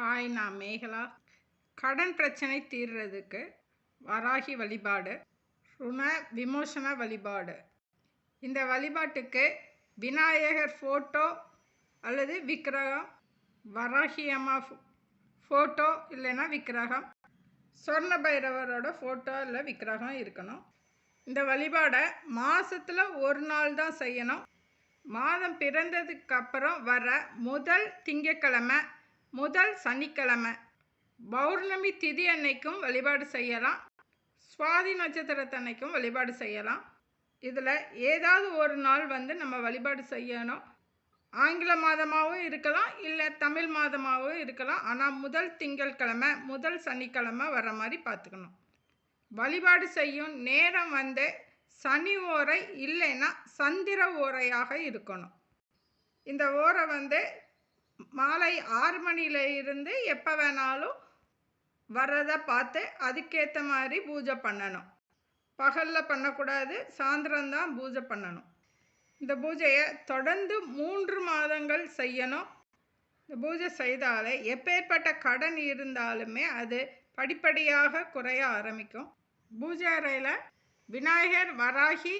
Hi நான் மேகலா. கடன் பிரச்சனை தீர்றதுக்கு வராகி வழிபாடு. ருண விமோசன வழிபாடு. இந்த வழிபாட்டுக்கு விநாயகர் ஃபோட்டோ அல்லது விக்கிரகம் வராகி அம்மா ஃபோட்டோ இல்லைன்னா விக்கிரகம் சொர்ண பைரவரோட ஃபோட்டோ இல்லை விக்கிரகம் இருக்கணும். இந்த வழிபாடை மாதத்தில் ஒரு நாள் தான் செய்யணும். மாதம் பிறந்ததுக்கு அப்புறம் வர முதல் திங்கக்கிழமை முதல் சனிக்கிழமை. பௌர்ணமி திதி அன்னைக்கும் வழிபாடு செய்யலாம். சுவாதி நட்சத்திரத்தன்னைக்கும் வழிபாடு செய்யலாம். இதில் ஏதாவது ஒரு நாள் வந்து நம்ம வழிபாடு செய்யணும். ஆங்கில மாதமாகவும் இருக்கலாம் இல்லை தமிழ் மாதமாகவும் இருக்கலாம். ஆனால் முதல் திங்கட்கிழமை முதல் சனிக்கிழமை வர மாதிரி பார்த்துக்கணும். வழிபாடு செய்யும் நேரம் வந்து சனி ஓரை இல்லைன்னா சந்திர ஓரையாக இருக்கணும். இந்த ஓரை வந்து மாலை ஆறு மணியிலிருந்து எப்போ வேணாலும் வர்றதை பார்த்து அதுக்கேற்ற மாதிரி பூஜை பண்ணணும். பகலில் பண்ணக்கூடாது சாயந்தரம்தான் பூஜை பண்ணணும். இந்த பூஜையை தொடர்ந்து மூன்று மாதங்கள் செய்யணும். இந்த பூஜை செய்தாலே எப்பேற்பட்ட கடன் இருந்தாலுமே அது படிப்படியாக குறைய ஆரம்பிக்கும். பூஜை அறையில் விநாயகர் வராகி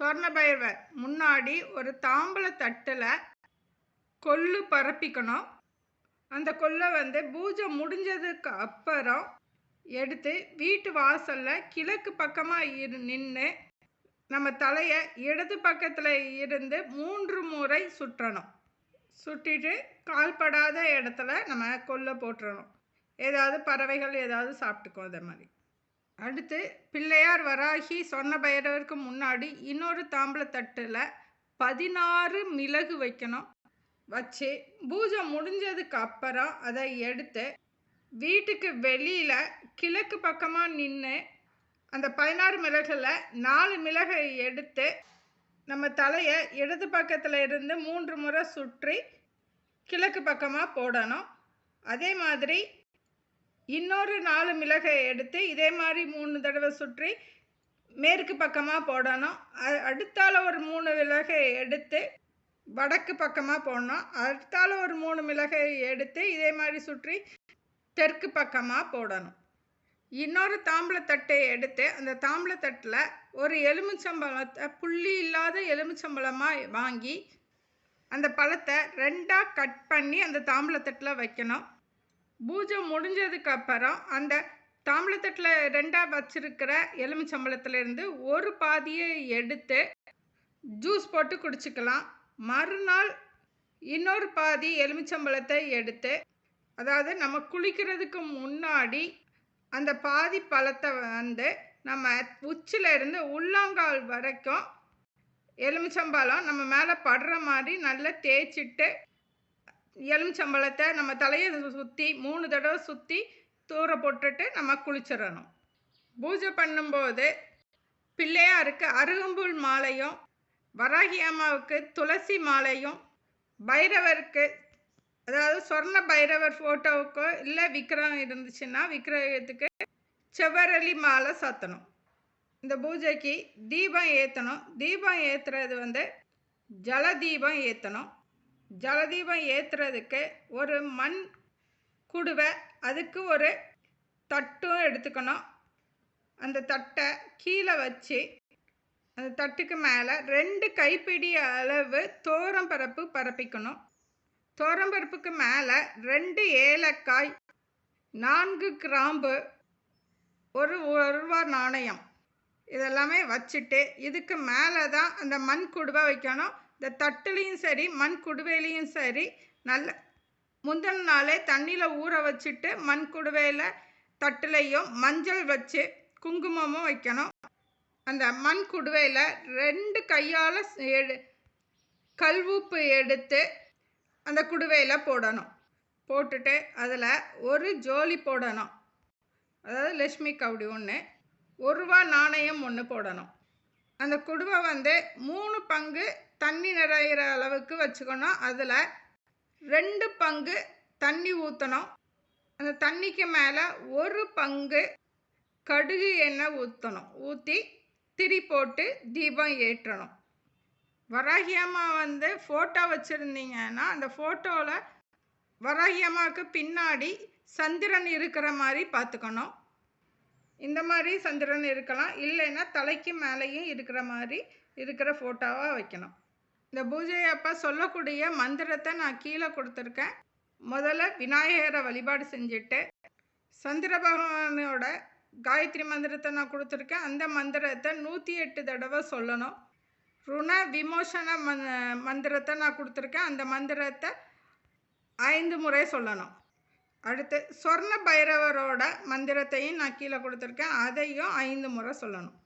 சொர்ணபைரவர் முன்னாடி ஒரு தாம்பல தட்டில் கொள்ளு பரப்பிக்கணும். அந்த கொல்லை வந்து பூஜை முடிஞ்சதுக்கு அப்புறம் எடுத்து வீட்டு வாசலில் கிழக்கு பக்கமாக இரு நின்று நம்ம தலையை இடது பக்கத்தில் இருந்து மூன்று முறை சுற்றணும். சுட்டிட்டு கால்படாத இடத்துல நம்ம கொல்லை போட்டுறணும். ஏதாவது பறவைகள் ஏதாவது சாப்பிட்டுக்கும் அதே மாதிரி. அடுத்து பிள்ளையார் வராகி சொன்ன பைரவருக்கு முன்னாடி இன்னொரு தாம்பளத்தட்டில் பதினாறு மிளகு வைக்கணும். வச்சு பூஜை முடிஞ்சதுக்கு அப்புறம் அதை எடுத்து வீட்டுக்கு வெளியில் கிழக்கு பக்கமாக நின்று அந்த பதினாறு மிளகில் நாலு மிளகை எடுத்து நம்ம தலையை இடது பக்கத்தில் இருந்து மூன்று முறை சுற்றி கிழக்கு பக்கமாக போடணும். அதே மாதிரி இன்னொரு நாலு மிளகை எடுத்து இதே மாதிரி மூணு தடவை சுற்றி மேற்கு பக்கமாக போடணும். அடுத்தால ஒரு மூணு மிளகை எடுத்து வடக்கு பக்கமாக போடணும். அடுத்தால ஒரு மூணு மிளகை எடுத்து இதே மாதிரி சுற்றி தெற்கு பக்கமாக போடணும். இன்னொரு தாம்பளத்தட்டை எடுத்து அந்த தாம்பளத்தட்டில் ஒரு எலுமிச்சம்பழத்தை புள்ளி இல்லாத எலுமிச்சம்பழமாக வாங்கி அந்த பழத்தை ரெண்டாக கட் பண்ணி அந்த தாம்பளத்தட்டில் வைக்கணும். பூஜை முடிஞ்சதுக்கு அப்புறம் அந்த தாம்பளத்தட்டில் ரெண்டாக வச்சிருக்கிற எலுமிச்சம்பழத்துலேருந்து ஒரு பாதியை எடுத்து ஜூஸ் போட்டு குடிச்சிக்கலாம். மறுநாள் இன்னொரு பாதி எலுமிச்சம்பழத்தை எடுத்து அதாவது நம்ம குளிக்கிறதுக்கு முன்னாடி அந்த பாதி பழத்தை வந்து நம்ம உச்சில உள்ளாங்கால் வரைக்கும் எலுமிச்சம்பழம் நம்ம மேலே படுற மாதிரி நல்லா தேய்ச்சிட்டு எலுமிச்சம்பழத்தை நம்ம தலையை சுற்றி மூணு தடவை சுற்றி தூர போட்டுட்டு நம்ம குளிச்சிடணும். பூஜை பண்ணும்போது பிள்ளையாருக்கு அருகம்புல் மாலையும் வராகி அம்மாவுக்கு துளசி மாலையும் பைரவருக்கு அதாவது சொர்ண பைரவர் ஃபோட்டோவுக்கோ இல்லை விக்கிரகம் இருந்துச்சுன்னா விக்கிரகத்துக்கு செவ்வரளி மாலை சாத்தணும். இந்த பூஜைக்கு தீபம் ஏற்றணும் தீபம் ஏற்றுறது வந்து ஜலதீபம் ஏற்றணும் ஜலதீபம் ஏற்றுறதுக்கு ஒரு மண் குடுவை அதுக்கு ஒரு தட்டும் எடுத்துக்கணும். அந்த தட்டை கீழே வச்சு அந்த தட்டுக்கு மேலே ரெண்டு கைப்பிடி அளவு தோரம் பரப்பு பரப்பிக்கணும். தோரம்பருப்புக்கு மேலே ரெண்டு ஏலக்காய் நான்கு கிராம்பு ஒரு ஒரு ரூபா நாணயம். இதெல்லாமே வச்சுட்டு இதுக்கு மேலே தான் அந்த மண் குடுவை வைக்கணும். இந்த தட்டுலேயும் சரி மண் குடுவையிலையும் சரி நல்ல முந்தின நாளே தண்ணியில் ஊற வச்சுட்டு மண் குடுவையில் தட்டுலையும் மஞ்சள் வச்சு குங்குமமும் வைக்கணும். அந்த மண் குடுவையில் ரெண்டு கையால் எடு கல்வூப்பு எடுத்து அந்த குடுவையில் போடணும். போட்டுட்டு அதில் ஒரு ஜோலி போடணும். அதாவது லட்சுமி கவுடி ஒன்று ஒரு ரூபா நாணயம் ஒன்று போடணும். அந்த குடுவை வந்து மூணு பங்கு தண்ணி நிறையிற அளவுக்கு வச்சுக்கணும். அதில் ரெண்டு பங்கு தண்ணி ஊற்றணும் அந்த தண்ணிக்கு மேலே ஒரு பங்கு கடுகு எண்ணெய் ஊற்றணும் ஊற்றி திரி போட்டு தீபம் ஏற்றணும். வராகி அம்மா வந்து ஃபோட்டோ வச்சுருந்தீங்கன்னா அந்த ஃபோட்டோவில் வராகியம்மாவுக்கு பின்னாடி சந்திரன் இருக்கிற மாதிரி பார்த்துக்கணும். இந்த மாதிரி சந்திரன் இருக்கலாம். இல்லைன்னா தலைக்கு மேலேயும் இருக்கிற மாதிரி இருக்கிற ஃபோட்டோவாக வைக்கணும். இந்த பூஜை அப்போ சொல்லக்கூடிய மந்திரத்தை நான் கீழே கொடுத்துருக்கேன். முதல்ல விநாயகரை வழிபாடு செஞ்சுட்டு சந்திர பகவானோட காயத்ரி மந்திரத்தை நான் கொடுத்துருக்கேன். அந்த மந்திரத்தை நூற்றி எட்டு தடவை சொல்லணும். ருண விமோசன மந் மந்திரத்தை நான் கொடுத்துருக்கேன். அந்த மந்திரத்தை ஐந்து முறை சொல்லணும். அடுத்து சொர்ண பைரவரோட மந்திரத்தையும் நான் கீழே கொடுத்துருக்கேன். அதையும் ஐந்து முறை சொல்லணும்.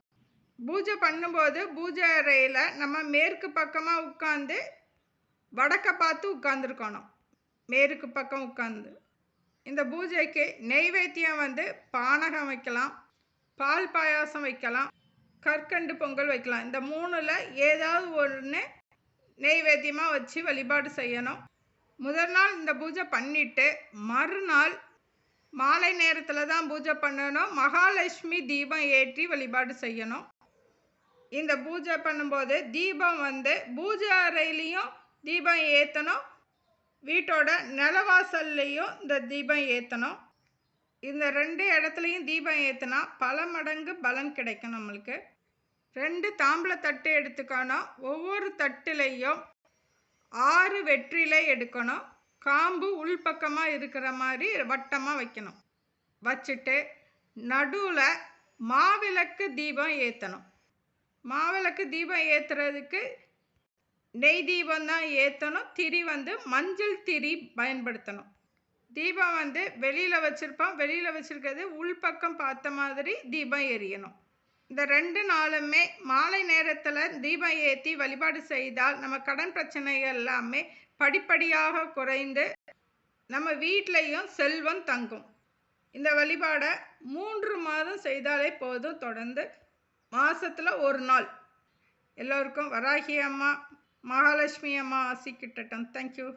பூஜை பண்ணும்போது பூஜை அறையில் நம்ம மேற்கு பக்கமாக உட்காந்து வடக்க பார்த்து உட்காந்துருக்கணும் மேற்கு பக்கம் உட்காந்து இந்த பூஜைக்கு நெய்வேத்தியம் வந்து பானகம் வைக்கலாம் பால் பாயாசம் வைக்கலாம் கற்கண்டு பொங்கல் வைக்கலாம். இந்த மூணில் ஏதாவது ஒன்று நெய்வேத்தியமாக வச்சு வழிபாடு செய்யணும். முதல் நாள் இந்த பூஜை பண்ணிவிட்டு மறுநாள் மாலை நேரத்தில் தான் பூஜை பண்ணணும். மகாலட்சுமி தீபம் ஏற்றி வழிபாடு செய்யணும். இந்த பூஜை பண்ணும்போது தீபம் வந்து பூஜை அறையிலையும் தீபம் ஏற்றணும் வீட்டோட நிலவாசல்லையும் இந்த தீபம் ஏற்றணும் இந்த ரெண்டு இடத்துலையும் தீபம் ஏற்றினா பல மடங்கு பலன் கிடைக்கும் நம்மளுக்கு. ரெண்டு தாம்பளை தட்டு எடுத்துக்கணும். ஒவ்வொரு தட்டுலேயும் ஆறு வெற்றிலை எடுக்கணும். காம்பு உள்பக்கமாக இருக்கிற மாதிரி வட்டமாக வைக்கணும். வச்சுட்டு நடுவில் மாவிளக்கு தீபம் ஏற்றணும் மாவிளக்கு தீபம் ஏற்றுறதுக்கு நெய் தீபம் தான் ஏற்றணும் திரி வந்து மஞ்சள் திரி பயன்படுத்தணும். தீபம் வந்து வெளியில் வச்சுருப்போம். வெளியில் வச்சுருக்கிறது உள்பக்கம் பார்த்த மாதிரி தீபம் எரியணும். இந்த ரெண்டு நாளுமே மாலை நேரத்தில் தீபம் ஏற்றி வழிபாடு செய்தால் நம்ம கடன் பிரச்சனைகள் எல்லாமே படிப்படியாக குறைந்து நம்ம வீட்லேயும் செல்வம் தங்கும். இந்த வழிபாடை மூன்று மாதம் செய்தாலே போதும். தொடர்ந்து மாதத்தில் ஒரு நாள். எல்லோருக்கும் வராகி அம்மா. மகாலட்சுமி அம்மா ஆசி கிட்டட்டும் தேங்க்யூ